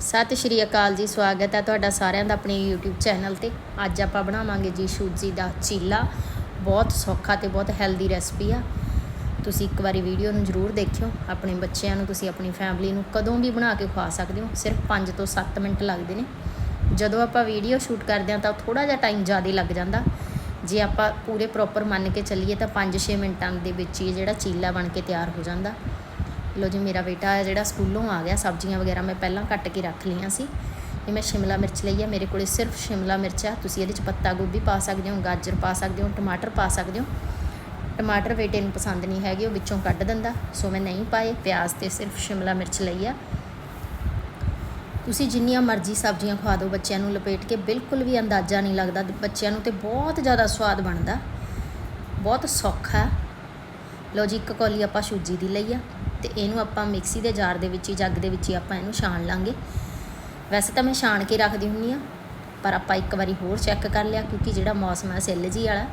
ਸਤਿ ਸ਼੍ਰੀ ਅਕਾਲ ਜੀ, ਸਵਾਗਤ ਹੈ ਤੁਹਾਡਾ ਸਾਰਿਆਂ ਦਾ ਆਪਣੇ YouTube ਚੈਨਲ ਤੇ। ਅੱਜ ਆਪਾਂ ਬਣਾਵਾਂਗੇ ਜੀ ਸੂਜੀ ਦਾ ਚੀਲਾ। ਬਹੁਤ ਸੌਖਾ ਤੇ ਬਹੁਤ ਹੈਲਦੀ ਰੈਸਪੀ ਆ। ਤੁਸੀਂ ਇੱਕ ਵਾਰੀ ਵੀਡੀਓ ਨੂੰ ਜ਼ਰੂਰ ਦੇਖਿਓ। ਆਪਣੇ ਬੱਚਿਆਂ ਨੂੰ, ਤੁਸੀਂ ਆਪਣੀ ਫੈਮਿਲੀ ਨੂੰ ਕਦੋਂ ਵੀ ਬਣਾ ਕੇ ਖਵਾ ਸਕਦੇ ਹੋ। ਸਿਰਫ 5 ਤੋਂ 7 ਮਿੰਟ ਲੱਗਦੇ ਨੇ। ਜਦੋਂ ਆਪਾਂ ਵੀਡੀਓ ਸ਼ੂਟ ਕਰਦੇ ਹਾਂ ਤਾਂ ਥੋੜਾ ਜਿਹਾ ਟਾਈਮ ਜ਼ਿਆਦਾ ਲੱਗ ਜਾਂਦਾ। ਜੇ ਆਪਾਂ ਪੂਰੇ ਪ੍ਰੋਪਰ ਮੰਨ ਕੇ ਚੱਲੀਏ ਤਾਂ 5-6 ਮਿੰਟਾਂ ਦੇ ਵਿੱਚ ਹੀ ਜਿਹੜਾ ਚੀਲਾ ਬਣ ਕੇ ਤਿਆਰ ਹੋ ਜਾਂਦਾ। ਲੋ ਜੀ, ਮੇਰਾ ਬੇਟਾ ਹੈ ਜਿਹੜਾ ਸਕੂਲੋਂ ਆ ਗਿਆ, ਸਬਜ਼ੀਆਂ ਵਗੈਰਾ ਮੈਂ ਪਹਿਲਾਂ ਕੱਟ ਕੇ ਰੱਖ ਲਈਆਂ ਸੀ ਇਹ ਮੈਂ ਸ਼ਿਮਲਾ ਮਿਰਚ ਲਈ ਹੈ ਮੇਰੇ ਕੋਲੇ ਸਿਰਫ ਸ਼ਿਮਲਾ ਮਿਰਚ ਆ। ਤੁਸੀਂ ਇਹਦੇ ਚ ਪੱਤਾ ਗੋਭੀ ਪਾ ਸਕਦੇ ਹੋ, ਗਾਜਰ ਪਾ ਸਕਦੇ ਹੋ, ਟਮਾਟਰ ਪਾ ਸਕਦੇ ਹੋ। ਟਮਾਟਰ ਬੇਟੇ ਨੂੰ ਪਸੰਦ ਨਹੀਂ ਹੈਗੇ, ਉਹ ਵਿੱਚੋਂ ਕੱਢ ਦਿੰਦਾ। ਸੋ ਮੈਂ ਨਹੀਂ ਪਾਏ, ਪਿਆਜ਼ ਤੇ ਸਿਰਫ ਸ਼ਿਮਲਾ ਮਿਰਚ ਲਈ ਆ। ਤੁਸੀਂ ਜਿੰਨੀਆਂ ਮਰਜ਼ੀ ਸਬਜ਼ੀਆਂ ਖਵਾ ਦਿਓ ਬੱਚਿਆਂ ਨੂੰ ਲਪੇਟ ਕੇ। ਬਿਲਕੁਲ ਵੀ ਅੰਦਾਜ਼ਾ ਨਹੀਂ ਲੱਗਦਾ, ਬੱਚਿਆਂ ਨੂੰ ਤੇ ਬਹੁਤ ਜ਼ਿਆਦਾ ਸਵਾਦ ਬਣਦਾ। ਬਹੁਤ ਸੌਖਾ। ਹੈ। ਲਓ ਜੀ, ਇੱਕ ਕੌਲੀ ਆਪਾਂ ਸੂਜੀ ਦੀ ਲਈ ਆ। ਤੇ ਇਹਨੂੰ ਆਪਾਂ ਮਿਕਸੀ ਦੇ ਜਾਰ ਦੇ ਵਿੱਚ ਹੀ, ਜੱਗ ਦੇ ਵਿੱਚ ਹੀ ਆਪਾਂ ਇਹਨੂੰ ਛਾਣ ਲਾਂਗੇ। ਵੈਸੇ ਤਾਂ ਮੈਂ ਛਾਣ ਕੇ ਰੱਖਦੀ ਹੁੰਨੀ ਆ ਪਰ ਆਪਾਂ ਇੱਕ ਵਾਰੀ ਹੋਰ ਚੈੱਕ ਕਰ ਲਿਆ, ਕਿਉਂਕਿ ਜਿਹੜਾ ਮੌਸਮ ਹੈ ਸਿੱਲ ਜੀ ਵਾਲਾ।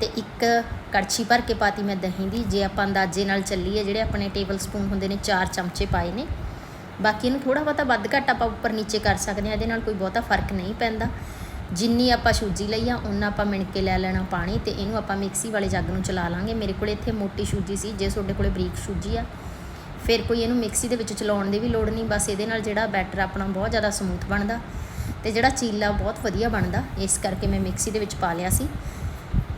ਤੇ ਇੱਕ ਕੜਛੀ ਭਰ ਕੇ ਪਾਤੀ ਮੈਂ ਦਹੀਂ ਦੀ, ਜੇ ਆਪਾਂ ਅੰਦਾਜ਼ੇ ਨਾਲ ਚੱਲੀਏ, ਜਿਹੜੇ ਆਪਣੇ ਟੇਬਲ ਸਪੂਨ ਹੁੰਦੇ ਨੇ 4 ਚਮਚੇ ਪਾਏ ਨੇ। ਬਾਕੀ ਇਹਨੂੰ ਥੋੜਾ ਬਹੁਤਾ ਵੱਧ ਘੱਟ ਆਪਾਂ ਉੱਪਰ ਨੀਚੇ ਕਰ ਸਕਦੇ ਹਾਂ, ਇਹਦੇ ਨਾਲ ਕੋਈ ਬਹੁਤਾ ਫ਼ਰਕ ਨਹੀਂ ਪੈਂਦਾ। ਜਿੰਨੀ ਆਪਾਂ ਸੂਜੀ ਲਈ ਆ ਉਹਨਾਂ ਆਪਾਂ ਮਿਣ ਕੇ ਲੈ ਲੈਣਾ ਪਾਣੀ, ਤੇ ਇਹਨੂੰ ਆਪਾਂ ਮਿਕਸੀ ਵਾਲੇ ਜੱਗ ਨੂੰ ਚਲਾ ਲਾਂਗੇ। ਮੇਰੇ ਕੋਲ ਇੱਥੇ ਮੋਟੀ ਸੂਜੀ ਸੀ, ਜੇ ਤੁਹਾਡੇ ਕੋਲੇ ਬਰੀਕ ਸੂਜੀ ਆ ਫਿਰ ਕੋਈ ਇਹਨੂੰ ਮਿਕਸੀ ਦੇ ਵਿੱਚ ਚਲਾਉਣ ਦੀ ਵੀ ਲੋੜ ਨਹੀਂ, ਬਸ ਇਹਦੇ ਨਾਲ ਜਿਹੜਾ ਬੈਟਰ ਆਪਣਾ ਬਹੁਤ ਜ਼ਿਆਦਾ ਸਮੂਥ ਬਣਦਾ ਤੇ ਜਿਹੜਾ ਚੀਲਾ ਬਹੁਤ ਵਧੀਆ ਬਣਦਾ। ਇਸ ਕਰਕੇ ਮੈਂ ਮਿਕਸੀ ਦੇ ਵਿੱਚ ਪਾ ਲਿਆ ਸੀ।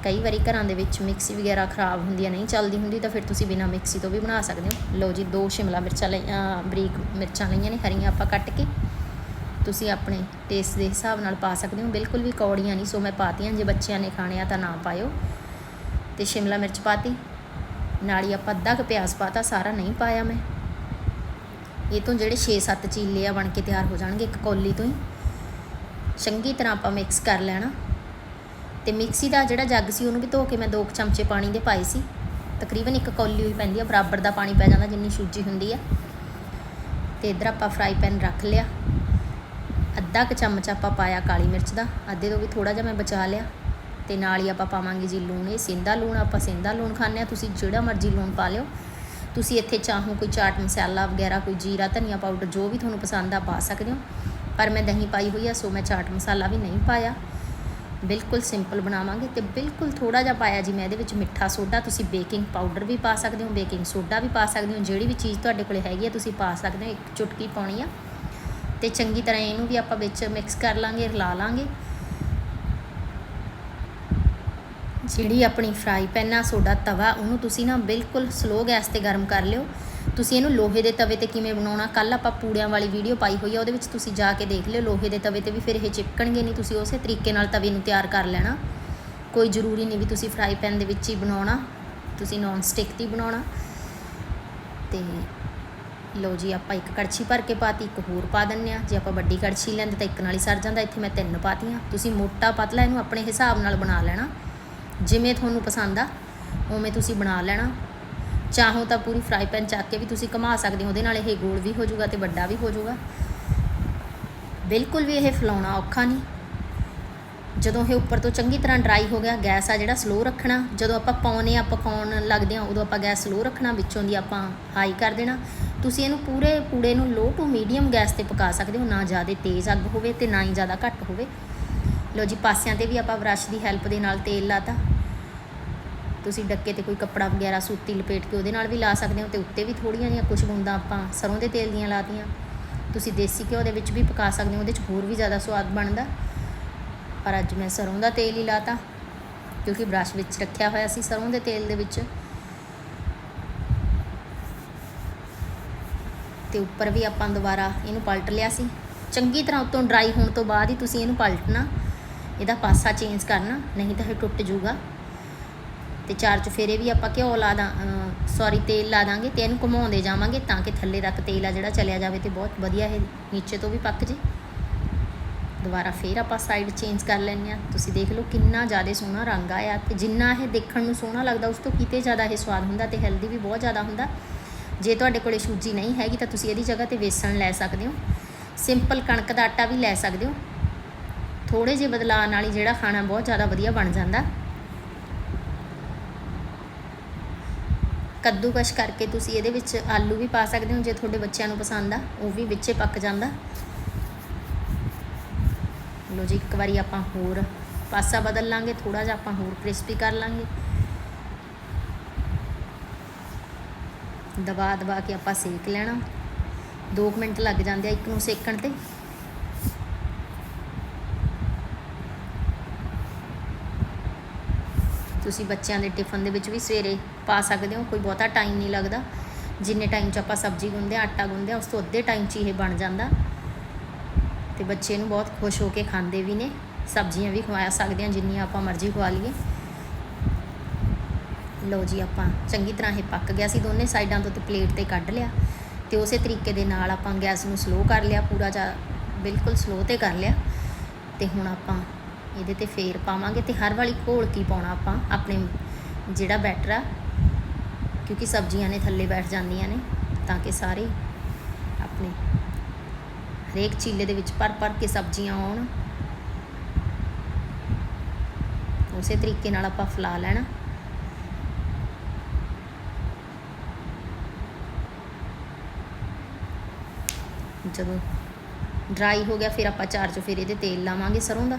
ਕਈ ਵਾਰੀ ਘਰਾਂ ਦੇ ਵਿੱਚ ਮਿਕਸੀ ਵਗੈਰਾ ਖਰਾਬ ਹੁੰਦੀ ਆ ਨਹੀਂ ਚੱਲਦੀ ਹੁੰਦੀ, ਤਾਂ ਫਿਰ ਤੁਸੀਂ ਬਿਨਾ ਮਿਕਸੀ ਤੋਂ ਵੀ ਬਣਾ ਸਕਦੇ ਹੋ। ਲਓ ਜੀ, ਦੋ ਸ਼ਿਮਲਾ ਮਿਰਚਾਂ ਲਈਆਂ ਬਰੀਕ ਮਿਰਚਾਂ ਲਈਆਂ ਨੇ, ਹਰੀਆਂ ਆਪਾਂ ਕੱਟ ਕੇ ਤੁਸੀਂ ਆਪਣੇ ਟੇਸਟ ਦੇ ਹਿਸਾਬ ਨਾਲ ਪਾ ਸਕਦੇ ਹੋ। ਬਿਲਕੁਲ ਵੀ ਕੌੜੀਆਂ ਨਹੀਂ, ਸੋ ਮੈਂ ਪਾਤੀਆਂ, ਜੇ ਬੱਚਿਆਂ ਨੇ ਖਾਣੇ ਆ ਤਾਂ ਨਾ ਪਾਇਓ। ਤੇ ਸ਼ਿਮਲਾ ਮਿਰਚ ਪਾਤੀ। ਨਾਲ ਹੀ ਆਪਾਂ ਅੱਧਾ ਕੁ ਪਿਆਜ਼ ਪਾਤਾ, ਸਾਰਾ ਨਹੀਂ ਪਾਇਆ ਮੈਂ। ਇਹ ਤੋਂ ਜਿਹੜੇ 6-7 ਚੀਲੇ ਆ ਬਣ ਕੇ ਤਿਆਰ ਹੋ ਜਾਣਗੇ ਇੱਕ ਕੌਲੀ ਤੋਂ ਹੀ। ਚੰਗੀ ਤਰ੍ਹਾਂ ਆਪਾਂ ਮਿਕਸ ਕਰ ਲੈਣਾ। ਤੇ ਮਿਕਸੀ ਦਾ ਜਿਹੜਾ ਜੱਗ ਸੀ, ਉਹਨੂੰ ਵੀ ਧੋ ਕੇ ਮੈਂ 2 ਚਮਚੇ ਪਾਣੀ ਦੇ ਪਾਏ ਸੀ। ਤਕਰੀਬਨ ਇੱਕ ਕੌਲੀ ਹੋਈ ਪੈਂਦੀ ਆ, ਬਰਾਬਰ ਦਾ ਪਾਣੀ ਪੈ ਜਾਂਦਾ, ਜਿੰਨੀ ਸੂਜੀ ਹੁੰਦੀ ਆ। ਤੇ ਇਧਰ ਆਪਾਂ ਫਰਾਈ ਪੈਨ ਰੱਖ ਲਿਆ। ਅੱਧਾ ਕੁ ਚਮਚ ਆਪਾਂ ਪਾਇਆ ਕਾਲੀ ਮਿਰਚ ਦਾ। ਅੱਧੇ ਤੋਂ ਵੀ ਥੋੜਾ ਜਿਹਾ ਮੈਂ ਬਚਾ ਲਿਆ। ਤੇ ਨਾਲ ਹੀ ਆਪਾਂ ਪਾਵਾਂਗੇ ਜੀ ਲੂਣ, ਇਹ ਸਿੰਦਾ ਲੂਣ, ਆਪਾਂ ਸਿੰਦਾ ਲੂਣ ਖਾਂਦੇ ਆ ਤੁਸੀਂ ਜਿਹੜਾ ਮਰਜ਼ੀ ਲੂਣ ਪਾ ਲਿਓ। ਤੁਸੀਂ ਇੱਥੇ ਚਾਹੋ ਕੋਈ ਚਾਟ, ਮਸਾਲਾ ਵਗੈਰਾ, ਕੋਈ ਜੀਰਾ, ਧਨੀਆ ਪਾਊਡਰ, ਜੋ ਵੀ ਤੁਹਾਨੂੰ ਪਸੰਦ ਆ ਪਾ ਸਕਦੇ ਹੋ। ਪਰ ਮੈਂ ਦਹੀਂ ਪਾਈ ਹੋਈ ਆ, ਸੋ ਮੈਂ ਚਾਟ, ਮਸਾਲਾ ਵੀ ਨਹੀਂ ਪਾਇਆ। ਬਿਲਕੁਲ ਸਿੰਪਲ ਬਣਾਵਾਂਗੇ ਤੇ ਬਿਲਕੁਲ ਥੋੜਾ ਜਿਹਾ ਪਾਇਆ ਜੀ ਮੈਂ ਇਹਦੇ ਵਿੱਚ ਮਿੱਠਾ ਸੋਡਾ। ਤੁਸੀਂ ਬੇਕਿੰਗ ਪਾਊਡਰ ਵੀ ਪਾ ਸਕਦੇ ਹੋ, ਬੇਕਿੰਗ ਸੋਡਾ ਵੀ ਪਾ ਸਕਦੇ ਹੋ। ਜਿਹੜੀ ਵੀ ਚੀਜ਼ ਤੁਹਾਡੇ ਕੋਲ ਹੈਗੀ ਆ, ਤੁਸੀਂ ਪਾ ਸਕਦੇ ਹੋ। ਇੱਕ ਚੁਟਕੀ ਪਾਉਣੀ ਆ। ਤੇ ਚੰਗੀ ਤਰ੍ਹਾਂ ਇਹਨੂੰ ਵੀ ਆਪਾਂ ਵਿੱਚ ਮਿਕਸ ਕਰ ਲਾਂਗੇ, ਰਲਾ ਲਾਂਗੇ। ਜਿਹੜੀ ਆਪਣੀ ਫਰਾਈ ਪੈਨ ਆ ਤੁਹਾਡਾ ਤਵਾ, ਉਹਨੂੰ ਤੁਸੀਂ ਨਾ ਬਿਲਕੁਲ ਸਲੋ ਗੈਸ ਤੇ ਗਰਮ ਕਰ ਲਿਓ। ਤੁਸੀਂ ਇਹਨੂੰ ਲੋਹੇ ਦੇ ਤਵੇ ਤੇ ਕਿਵੇਂ ਬਣਾਉਣਾ ਕੱਲ ਆਪਾਂ ਪੂੜਿਆਂ ਵਾਲੀ ਵੀਡੀਓ ਪਾਈ ਹੋਈ ਆ, ਉਹਦੇ ਵਿੱਚ ਤੁਸੀਂ ਜਾ ਕੇ ਦੇਖ ਲਿਓ। ਲੋਹੇ ਦੇ ਤਵੇ ਤੇ ਵੀ ਫਿਰ ਇਹ ਚਿਪਕਣਗੇ ਨਹੀਂ, ਤੁਸੀਂ ਉਸੇ ਤਰੀਕੇ ਨਾਲ ਤਵੇ ਨੂੰ ਤਿਆਰ ਕਰ ਲੈਣਾ। ਕੋਈ ਜ਼ਰੂਰੀ ਨਹੀਂ ਵੀ ਤੁਸੀਂ ਫਰਾਈ ਪੈਨ ਦੇ ਵਿੱਚ ਹੀ ਬਣਾਉਣਾ, ਤੁਸੀਂ ਨੌਨ ਸਟਿਕ ਤੇ ਹੀ ਬਣਾਉਣਾ। ਤੇ ਲਓ ਜੀ, ਆਪਾਂ ਇੱਕ ਕੜਛੀ ਭਰ ਕੇ ਪਾਤੀ, ਇੱਕ ਹੋਰ ਪਾ ਦਿੰਨੇ ਆ ਜੇ ਆਪਾਂ ਵੱਡੀ ਕੜਛੀ ਲੈਂਦੇ ਤਾਂ ਇੱਕ ਨਾਲ ਹੀ ਸਰ ਜਾਂਦਾ, ਇੱਥੇ ਮੈਂ ਤਿੰਨ ਪਾਤੀਆਂ। ਤੁਸੀਂ ਮੋਟਾ ਪਤਲਾ ਇਹਨੂੰ ਆਪਣੇ ਹਿਸਾਬ ਨਾਲ ਬਣਾ ਲੈਣਾ। ਜਿਵੇਂ ਤੁਹਾਨੂੰ ਪਸੰਦ ਆ, ਉਵੇਂ ਤੁਸੀਂ ਬਣਾ ਲੈਣਾ। ਚਾਹੋ ਤਾਂ ਪੂਰੀ ਫਰਾਈ ਪੈਨ ਚੱਕ ਕੇ ਵੀ ਤੁਸੀਂ ਘੁਮਾ ਸਕਦੇ ਹੋ, ਉਹਦੇ ਨਾਲ ਇਹ ਗੋਲ ਵੀ ਹੋ ਜਾਊਗਾ ਤੇ ਵੱਡਾ ਵੀ ਹੋ ਜਾਊਗਾ। ਬਿਲਕੁਲ ਵੀ ਇਹ ਫਲਾਉਣਾ ਔਖਾ ਨਹੀਂ। ਜਦੋਂ ਇਹ ਉੱਪਰ ਤੋਂ ਚੰਗੀ ਤਰ੍ਹਾਂ ਡਰਾਈ ਹੋ ਗਿਆ, ਗੈਸ ਆ ਜਿਹੜਾ ਸਲੋ ਰੱਖਣਾ, ਜਦੋਂ ਆਪਾਂ ਪਾਉਨੇ ਆ ਪਕਾਉਣ ਲੱਗਦੇ ਆ, ਉਦੋਂ ਆਪਾਂ ਗੈਸ ਸਲੋ ਰੱਖਣਾ, ਵਿੱਚੋਂ ਦੀ ਆਪਾਂ ਹਾਈ ਕਰ ਦੇਣਾ। ਤੁਸੀਂ ਇਹਨੂੰ ਪੂਰੇ ਪੂੜੇ ਨੂੰ ਲੋ ਟੂ ਮੀਡੀਅਮ ਗੈਸ ਤੇ ਪਕਾ ਸਕਦੇ ਹੋ, ਨਾ ਜ਼ਿਆਦਾ ਤੇਜ਼ ਅੱਗ ਹੋਵੇ ਤੇ ਨਾ ਹੀ ਜ਼ਿਆਦਾ ਘੱਟ ਹੋਵੇ। ਲੋ ਜੀ, ਪਾਸਿਆਂ ਤੇ ਵੀ ਆਪਾਂ ਬ੍ਰਸ਼ ਦੀ ਹੈਲਪ ਦੇ ਨਾਲ ਤੇਲ ਲਾਤਾ। ਤੁਸੀਂ ਡੱਕੇ ਤੇ ਕੋਈ ਕੱਪੜਾ ਵਗੈਰਾ ਸੂਤੀ ਲਪੇਟ ਕੇ ਉਹਦੇ ਨਾਲ ਵੀ ਲਾ ਸਕਦੇ ਹੋ ਤੇ ਉੱਤੇ ਵੀ ਥੋੜੀਆਂ ਜਿਹੀਆਂ ਕੁਝ ਬੂੰਦਾਂ ਆਪਾਂ ਸਰੋਂ ਦੇ ਤੇਲ ਦੀਆਂ ਲਾਤੀਆਂ। ਤੁਸੀਂ ਦੇਸੀ ਘਿਓ ਦੇ ਵਿੱਚ ਵੀ ਪਕਾ ਸਕਦੇ ਹੋ, ਉਹਦੇ 'ਚ ਹੋਰ ਵੀ ਜ਼ਿਆਦਾ ਸਵਾਦ ਬਣਦਾ। ਪਰ ਅੱਜ ਮੈਂ ਸਰੋਂ ਦਾ ਤੇਲ ਹੀ ਲਾਤਾ, ਕਿਉਂਕਿ ਬ੍ਰਸ਼ ਵਿੱਚ ਰੱਖਿਆ ਹੋਇਆ ਸੀ ਸਰੋਂ ਦੇ ਤੇਲ ਦੇ ਵਿੱਚ। ਤੇ ਉੱਪਰ ਵੀ ਆਪਾਂ ਦੁਬਾਰਾ ਇਹਨੂੰ ਪਲਟ ਲਿਆ ਸੀ। ਚੰਗੀ ਤਰ੍ਹਾਂ ਉਤੋਂ ਡਰਾਈ ਹੋਣ ਤੋਂ ਬਾਅਦ ਹੀ ਤੁਸੀਂ ਇਹਨੂੰ ਪਲਟਣਾ। ਇਹਦਾ ਪਾਸਾ ਚੇਂਜ ਕਰਨਾ, ਨਹੀਂ ਤਾਂ ਇਹ ਟੁੱਟ ਜਾਊਗਾ। ਤੇ ਚਾਰ ਚਫੇਰੇ ਵੀ ਆਪਾਂ ਘਿਓ ਲਾ ਦਾਂ ਸੌਰੀ ਤੇਲ ਲਾ ਦਾਂਗੇ ਤੇ ਇਹਨੂੰ ਘੁਮਾਉਂਦੇ ਜਾਵਾਂਗੇ ਤਾਂ ਕਿ ਥੱਲੇ ਤੱਕ ਤੇਲ ਆ ਜਿਹੜਾ ਚਲਿਆ ਜਾਵੇ ਤੇ ਬਹੁਤ ਵਧੀਆ ਇਹ ਨੀਚੇ ਤੋਂ ਵੀ ਪੱਕ ਜੇ। ਦੁਬਾਰਾ ਫੇਰ ਆਪਾਂ ਸਾਈਡ ਚੇਂਜ ਕਰ ਲੈਂਦੇ ਆ ਤੁਸੀਂ ਦੇਖ ਲਓ ਕਿੰਨਾ ਜ਼ਿਆਦਾ ਸੋਹਣਾ ਰੰਗ ਆਇਆ ਤੇ ਜਿੰਨਾ ਇਹ ਦੇਖਣ ਨੂੰ ਸੋਹਣਾ ਲੱਗਦਾ, ਉਸ ਤੋਂ ਕਿਤੇ ਜ਼ਿਆਦਾ ਇਹ ਸਵਾਦ ਹੁੰਦਾ ਤੇ ਹੈਲਦੀ ਵੀ ਬਹੁਤ ਜ਼ਿਆਦਾ ਹੁੰਦਾ। ਜੇ ਤੁਹਾਡੇ ਕੋਲੇ ਸੂਜੀ ਨਹੀਂ ਹੈਗੀ ਤਾਂ ਤੁਸੀਂ ਇਹਦੀ ਜਗ੍ਹਾ ਤੇ ਵੇਸਣ ਲੈ ਸਕਦੇ ਹੋ। ਸਿੰਪਲ ਕਣਕ ਦਾ ਆਟਾ ਵੀ ਲੈ ਸਕਦੇ ਹੋ। ਥੋੜੇ ਜਿਹੇ ਬਦਲਾਅ ਨਾਲ ਹੀ ਜਿਹੜਾ ਖਾਣਾ ਬਹੁਤ ਜ਼ਿਆਦਾ ਵਧੀਆ ਬਣ ਜਾਂਦਾ। ਕੱਦੂਕਸ਼ ਕਰਕੇ ਤੁਸੀਂ ਇਹਦੇ ਵਿੱਚ ਆਲੂ ਵੀ ਪਾ ਸਕਦੇ ਹੋ, ਜੇ ਤੁਹਾਡੇ ਬੱਚਿਆਂ ਨੂੰ ਪਸੰਦ ਆ, ਉਹ ਵੀ ਵਿੱਚੇ ਪੱਕ ਜਾਂਦਾ। ਲੋ ਜੀ, ਇੱਕ ਵਾਰੀ ਆਪਾਂ ਹੋਰ ਪਾਸਾ ਬਦਲ ਲਾਂਗੇ ਥੋੜਾ ਜਿਹਾ ਆਪਾਂ ਹੋਰ ਕ੍ਰਿਸਪੀ ਕਰ ਲਾਂਗੇ। ਦਬਾ ਦਬਾ ਕੇ ਆਪਾਂ ਸੇਕ ਲੈਣਾ। 2 ਮਿੰਟ ਲੱਗ ਜਾਂਦੇ ਆ ਇੱਕ ਨੂੰ ਸੇਕਣ ਤੇ। ਤੁਸੀਂ ਬੱਚਿਆਂ ਦੇ ਟਿਫਨ ਦੇ ਵਿੱਚ ਵੀ ਸਵੇਰੇ ਪਾ ਸਕਦੇ ਹੋ, ਕੋਈ ਬਹੁਤਾ ਟਾਈਮ ਨਹੀਂ ਲੱਗਦਾ। ਜਿੰਨੇ ਟਾਈਮ 'ਚ ਆਪਾਂ ਸਬਜ਼ੀ ਗੁੰਨਦੇ ਹਾਂ, ਆਟਾ ਗੁੰਨਦੇ ਹਾਂ, ਉਸ ਤੋਂ ਅੱਧੇ ਟਾਈਮ 'ਚ ਹੀ ਇਹ ਬਣ ਜਾਂਦਾ। ਤੇ ਬੱਚੇ ਨੂੰ ਬਹੁਤ ਖੁਸ਼ ਹੋ ਕੇ ਖਾਂਦੇ ਵੀ ਨੇ, ਸਬਜ਼ੀਆਂ ਵੀ ਖਵਾ ਸਕਦੇ ਹਾਂ, ਜਿੰਨੀਆਂ ਆਪਾਂ ਮਰਜ਼ੀ ਖਵਾ ਲਈਏ। ਲਓ ਜੀ, ਆਪਾਂ ਚੰਗੀ ਤਰ੍ਹਾਂ ਇਹ ਪੱਕ ਗਿਆ ਸੀ, ਦੋਨੇ ਸਾਈਡਾਂ ਤੋਂ ਤੇ ਪਲੇਟ ਤੇ ਕੱਢ ਲਿਆ। ਤੇ ਉਸੇ ਤਰੀਕੇ ਦੇ ਨਾਲ ਆਪਾਂ ਗੈਸ ਨੂੰ ਸਲੋ ਕਰ ਲਿਆ, ਪੂਰਾ ਜਾ ਬਿਲਕੁਲ ਸਲੋ ਤੇ ਕਰ ਲਿਆ। ਤੇ ਹੁਣ ਆਪਾਂ ਇਹਦੇ ਤੇ ਫੇਰ ਪਾਵਾਂਗੇ ਤੇ ਹਰ ਵਾਲੀ ਘੋਲ ਕੀ ਪਾਉਣਾ ਆਪਾਂ? ਆਪਣੇ ਜਿਹੜਾ ਬੈਟਰ ਆ, ਕਿਉਂਕਿ ਸਬਜ਼ੀਆਂ ਨੇ ਥੱਲੇ ਬੈਠ ਜਾਂਦੀਆਂ ਨੇ, ਤਾਂ ਕਿ ਸਾਰੇ ਆਪਣੇ ਹਰੇਕ ਚੀਲੇ ਦੇ ਵਿੱਚ ਭਰ ਭਰ ਕੇ ਸਬਜ਼ੀਆਂ ਆਉਣ। ਉਸੇ ਤਰੀਕੇ ਨਾਲ ਆਪਾਂ ਫਲਾ ਲੈਣਾ। ਜਦੋਂ ਡਰਾਈ ਹੋ ਗਿਆ, ਫਿਰ ਆਪਾਂ ਚਾਰ ਚੋਂ ਫਿਰ ਇਹਦੇ ਤੇਲ ਲਾਵਾਂਗੇ ਸਰੋਂ ਦਾ।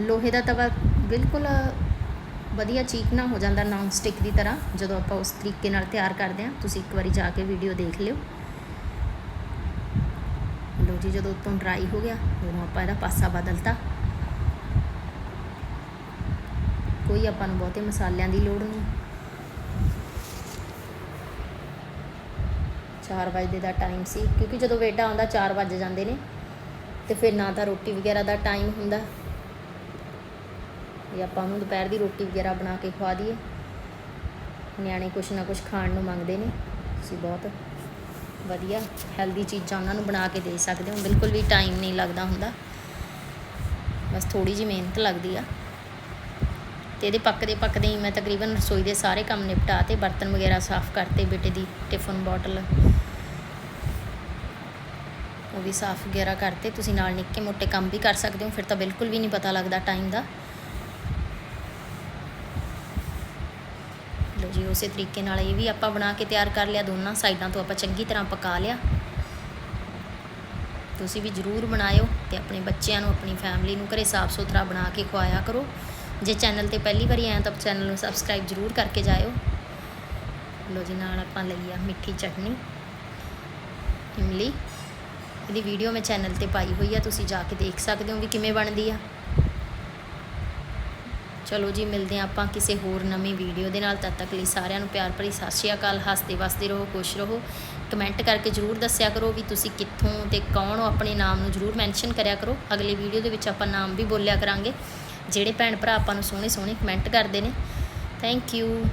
ਲੋਹੇ ਦਾ ਤਵਾ ਬਿਲਕੁਲ ਵਧੀਆ ਚੀਕ ਨਾ ਹੋ ਜਾਂਦਾ ਨਾਨ ਸਟਿਕ ਦੀ ਤਰ੍ਹਾਂ। ਜਦੋਂ ਆਪਾਂ ਉਸ ਤਰੀਕੇ ਨਾਲ ਤਿਆਰ ਕਰਦੇ ਹਾਂ, ਤੁਸੀਂ ਇੱਕ ਵਾਰੀ ਜਾ ਕੇ ਵੀਡੀਓ ਦੇਖ ਲਿਓ। ਲੋ ਜੀ, ਜਦੋਂ ਉਤੋਂ ਡਰਾਈ ਹੋ ਗਿਆ, ਉਦੋਂ ਆਪਾਂ ਇਹਦਾ ਪਾਸਾ ਬਦਲਤਾ। ਕੋਈ ਆਪਾਂ ਨੂੰ ਬਹੁਤੇ ਮਸਾਲਿਆਂ ਦੀ ਲੋੜ ਨਹੀਂ। 4 ਵਜੇ ਦਾ ਟਾਈਮ ਸੀ, ਕਿਉਂਕਿ ਜਦੋਂ ਵੇਟਾ ਆਉਂਦਾ 4 ਵਜ ਜਾਂਦੇ ਨੇ। ਤੇ ਫਿਰ ਨਾ ਤਾਂ ਰੋਟੀ ਵਗੈਰਾ ਦਾ ਟਾਈਮ ਹੁੰਦਾ। ਇਹ ਆਪਾਂ ਉਹਨੂੰ ਦੁਪਹਿਰ ਦੀ ਰੋਟੀ ਵਗੈਰਾ ਬਣਾ ਕੇ ਖਵਾ ਦਈਏ। ਨਿਆਣੇ ਕੁਛ ਨਾ ਕੁਛ ਖਾਣ ਨੂੰ ਮੰਗਦੇ ਨੇ। ਤੁਸੀਂ ਬਹੁਤ ਵਧੀਆ ਹੈਲਦੀ ਚੀਜ਼ਾਂ ਉਹਨਾਂ ਨੂੰ ਬਣਾ ਕੇ ਦੇ ਸਕਦੇ ਹੋ। ਬਿਲਕੁਲ ਵੀ ਟਾਈਮ ਨਹੀਂ ਲੱਗਦਾ ਹੁੰਦਾ। ਬਸ ਥੋੜੀ ਜਿਹੀ ਮਿਹਨਤ ਲੱਗਦੀ ਆ। ਤੇ ਇਹਦੇ ਪੱਕਦੇ ਪੱਕਦੇ ਹੀ ਮੈਂ ਤਕਰੀਬਨ ਰਸੋਈ ਦੇ ਸਾਰੇ ਕੰਮ ਨਿਪਟਾ ਤੇ ਬਰਤਨ ਵਗੈਰਾ ਸਾਫ਼ ਕਰਤੇ, ਬੇਟੇ ਦੀ ਟਿਫਨ ਬੋਟਲ ਉਹ ਵੀ ਸਾਫ਼ ਵਗੈਰਾ ਕਰਤੇ। ਤੁਸੀਂ ਨਾਲ ਨਿੱਕੇ ਮੋਟੇ ਕੰਮ ਵੀ ਕਰ ਸਕਦੇ ਹੋ। ਫਿਰ ਤਾਂ ਬਿਲਕੁਲ ਵੀ ਨਹੀਂ ਪਤਾ ਲੱਗਦਾ ਟਾਈਮ ਦਾ। ਲੋ ਜੀ, ਉਸੇ ਤਰੀਕੇ ਨਾਲ ਇਹ ਵੀ ਆਪਾਂ ਬਣਾ ਕੇ ਤਿਆਰ ਕਰ ਲਿਆ, ਦੋਨਾਂ ਸਾਈਡਾਂ ਤੋਂ ਆਪਾਂ ਚੰਗੀ ਤਰ੍ਹਾਂ ਪਕਾ ਲਿਆ। ਤੁਸੀਂ ਵੀ ਜਰੂਰ ਬਣਾਇਓ ਤੇ ਆਪਣੇ ਬੱਚਿਆਂ ਨੂੰ, ਆਪਣੀ ਫੈਮਿਲੀ ਨੂੰ ਘਰੇ ਸਾਫ਼ ਸੁਥਰਾ ਬਣਾ ਕੇ ਖਵਾਇਆ ਕਰੋ। ਜੇ ਚੈਨਲ ਤੇ ਪਹਿਲੀ ਵਾਰੀ ਆਏ ਤਾਂ ਚੈਨਲ ਨੂੰ ਸਬਸਕ੍ਰਾਈਬ ਜਰੂਰ ਕਰਕੇ ਜਾਇਓ। ਲੋ ਜੀ, ਨਾਲ ਆਪਾਂ ਲਈ ਆ ਮਿੱਠੀ ਚਟਨੀ, ਇਮਲੀ। ਇਹਦੀ ਵੀਡੀਓ ਮੈਂ ਚੈਨਲ ਤੇ ਪਾਈ ਹੋਈ ਆ, ਤੁਸੀਂ ਜਾ ਕੇ ਦੇਖ ਸਕਦੇ ਹੋ ਵੀ ਕਿਵੇਂ ਬਣਦੀ ਆ। ਚਲੋ ਜੀ, ਮਿਲਦੇ ਹਾਂ ਆਪਾਂ ਕਿਸੇ ਹੋਰ ਨਵੀਂ ਵੀਡੀਓ ਦੇ ਨਾਲ। ਤਦ ਤੱਕ ਲਈ ਸਾਰਿਆਂ ਨੂੰ ਪਿਆਰ ਭਰੀ ਸਤਿ ਸ਼੍ਰੀ ਅਕਾਲ। ਹੱਸਦੇ, ਵਸਦੇ ਰਹੋ, ਖੁਸ਼ ਰਹੋ। ਕਮੈਂਟ ਕਰਕੇ ਜਰੂਰ ਦੱਸਿਆ ਕਰੋ ਵੀ ਤੁਸੀਂ ਕਿੱਥੋਂ ਤੇ ਕੌਣ ਹੋ। ਆਪਣੇ ਨਾਮ ਨੂੰ ਜਰੂਰ ਮੈਂਸ਼ਨ ਕਰਿਆ ਕਰੋ। ਅਗਲੀ ਵੀਡੀਓ ਦੇ ਵਿੱਚ ਆਪਾਂ ਨਾਮ ਵੀ ਬੋਲਿਆ ਕਰਾਂਗੇ। ਜਿਹੜੇ ਭੈਣ ਭਰਾ ਆਪਾਂ ਨੂੰ ਸੋਹਣੇ ਸੋਹਣੇ ਕਮੈਂਟ ਕਰਦੇ ਨੇ। Thank you